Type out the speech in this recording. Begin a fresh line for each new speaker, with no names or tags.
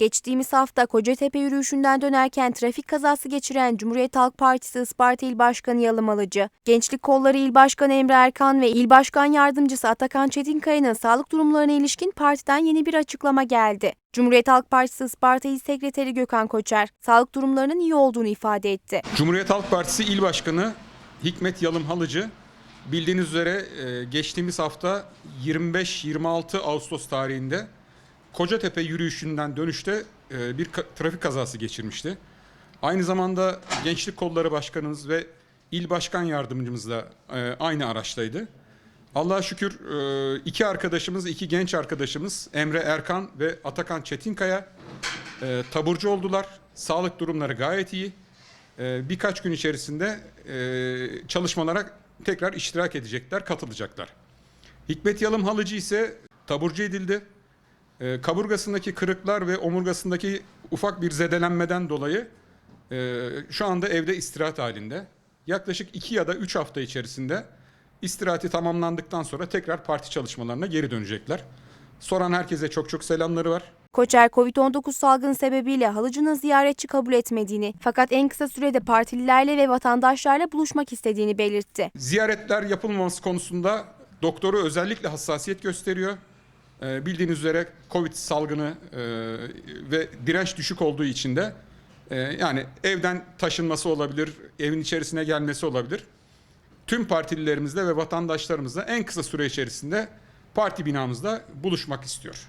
Geçtiğimiz hafta Kocatepe yürüyüşünden dönerken trafik kazası geçiren Cumhuriyet Halk Partisi Isparta İl Başkanı Yalım Alıcı, Gençlik Kolları İl Başkanı Emre Erkan ve İl Başkan Yardımcısı Atakan Çetinkaya'nın sağlık durumlarına ilişkin partiden yeni bir açıklama geldi. Cumhuriyet Halk Partisi Isparta İl Sekreteri Gökhan Koçer, sağlık durumlarının iyi olduğunu ifade etti.
Cumhuriyet Halk Partisi İl Başkanı Hikmet Yalım Halıcı bildiğiniz üzere e, geçtiğimiz hafta 25-26 Ağustos tarihinde Kocatepe yürüyüşünden dönüşte e, bir trafik kazası geçirmişti. Aynı zamanda Gençlik Kolları Başkanımız ve İl Başkan Yardımcımız da e, aynı araçtaydı. Allah'a şükür e, iki arkadaşımız, iki genç arkadaşımız Emre Erkan ve Atakan Çetinkaya e, taburcu oldular. Sağlık durumları gayet iyi. E, birkaç gün içerisinde e, çalışmalara tekrar iştirak edecekler, katılacaklar. Hikmet Yalım Halıcı ise taburcu edildi. E, kaburgasındaki kırıklar ve omurgasındaki ufak bir zedelenmeden dolayı e, şu anda evde istirahat halinde. Yaklaşık iki ya da üç hafta içerisinde istirahati tamamlandıktan sonra tekrar parti çalışmalarına geri dönecekler. Soran herkese çok çok selamları var.
Koçer, Covid-19 salgını sebebiyle halıcının ziyaretçi kabul etmediğini fakat en kısa sürede partililerle ve vatandaşlarla buluşmak istediğini belirtti.
Ziyaretler yapılmaması konusunda doktoru özellikle hassasiyet gösteriyor. Ee, bildiğiniz üzere Covid salgını e, ve direnç düşük olduğu için de e, yani evden taşınması olabilir, evin içerisine gelmesi olabilir. Tüm partililerimizle ve vatandaşlarımızla en kısa süre içerisinde parti binamızda buluşmak istiyor.